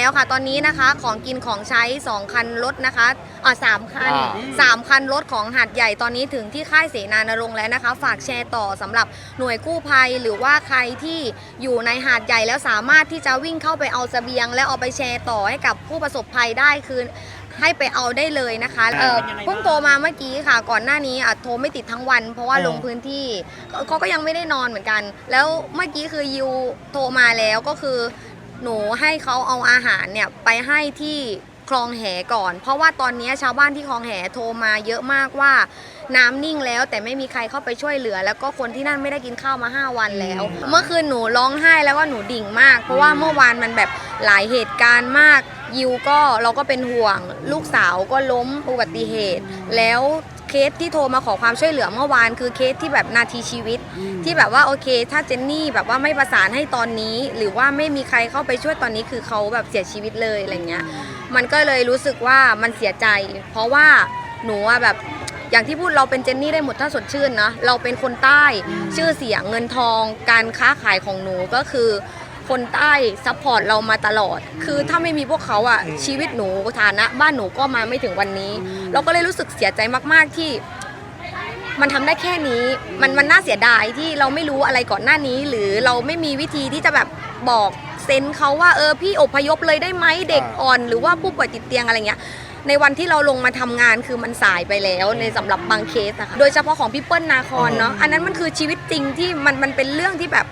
แล้วค่ะ ตอนนี้นะคะของกินของใช้ 2 คันรถนะคะอ่าสามคันอ่า สามคันรถของหาดใหญ่ตอนนี้ถึงที่ค่ายเสนานรงค์แล้วนะคะ ฝากแชร์ต่อสำหรับหน่วยกู้ภัยหรือว่าใครที่อยู่ในหาดใหญ่แล้วสามารถที่จะวิ่งเข้าไปเอาเสบียง แล้วเอาไปแชร์ต่อให้กับผู้ประสบภัยได้คือให้ไปเอาได้เลยนะคะเออเพิ่งโทรมาเมื่อกี้ค่ะ ก่อนหน้านี้อะโทรไม่ติดทั้งวัน เพราะว่าเออลงพื้นที่เขาก็ยังไม่ได้นอนเหมือนกัน แล้วเมื่อกี้คือยูโทรมาแล้วก็คือ หนูให้เขาเอาอาหารเนี่ยไปให้ที่คลองแหก่อน เพราะว่าตอนนี้ชาวบ้านที่คลองแหโทรมาเยอะมากว่า น้ำนิ่งแล้วแต่ไม่มีใครเข้าไปช่วยเหลือ แล้วก็คนที่นั่นไม่ได้กินข้าวมา 5 วันแล้ว เมื่อคืนหนูร้องไห้แล้วก็หนูดิ่งมาก เพราะว่าเมื่อวานมันแบบหลายเหตุการณ์มาก ยิวก็เราก็เป็นห่วง ลูกสาวก็ล้มอุบัติเหตุ แล้ว เคสที่โทรมาขอความช่วยเหลือเมื่อวาน คือเคสที่แบบนาทีชีวิต ที่แบบว่าโอเค ถ้าเจนนี่แบบว่าไม่ประสานให้ตอนนี้ หรือว่าไม่มีใครเข้าไปช่วยตอนนี้คือเขาแบบเสียชีวิตเลยอะไรเงี้ยมันก็เลยรู้สึกว่ามันเสียใจ เพราะว่าหนูอะแบบอย่างที่พูดเราเป็นเจนนี่ได้หมดถ้าสดชื่นนะเราเป็นคนใต้ชื่อเสียงเงินทองการค้าขายของหนูก็คือ คนใต้ซัพพอร์ตเรามาตลอด คือถ้าไม่มีพวกเขาอะชีวิตหนูฐานะ บ้านหนูก็มาไม่ถึงวันนี้ เราก็เลยรู้สึกเสียใจมากๆที่ มันทำได้แค่นี้ มันมันน่าเสียดายที่เราไม่รู้อะไรก่อนหน้านี้ หรือเราไม่มีวิธีที่จะแบบบอกเซนส์เขาว่าเออพี่อพยพเลยได้ไหมเด็กอ่อน หรือว่าผู้ป่วยติดเตียงอะไรเงี้ย ในวันที่เราลงมาทำงานคือมันสายไปแล้วในสำหรับบางเคสนะคะโดยเฉพาะของพี่เปิ้ลนาคอนเนาะอันนั้นมันคือชีวิตจริงที่มันมันเป็นเรื่องที่แบบ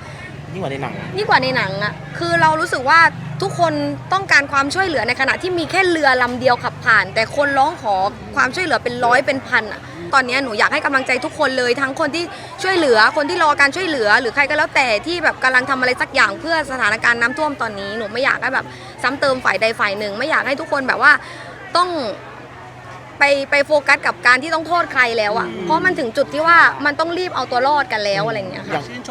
ยิ่งกว่าในหนังยิ่งกว่าในหนังอะคือเรารู้สึกว่าทุกคนต้องการความช่วยเหลือในขณะที่มีแค่เรือลำเดียวขับผ่าน แต่คนร้องขอความช่วยเหลือเป็นร้อยเป็นพันอะตอนนี้หนูอยากให้กำลังใจทุกคนเลยทั้งคนที่ช่วยเหลือคนที่รอการช่วยเหลือ หรือใครก็แล้วแต่ที่แบบกำลังทำอะไรสักอย่างเพื่อสถานการณ์น้ำท่วมตอนนี้หนูไม่อยากให้แบบซ้ำเติมฝ่ายใดฝ่ายหนึ่ง ไม่อยากให้ทุกคนแบบว่าต้องไปไปโฟกัสกับการที่ต้องโทษใครแล้วอะเพราะมันถึงจุดที่ว่ามันต้องรีบเอาตัวรอดกันแล้วอะไรอย่างเงี้ยค่ะ อย่างชื่นชม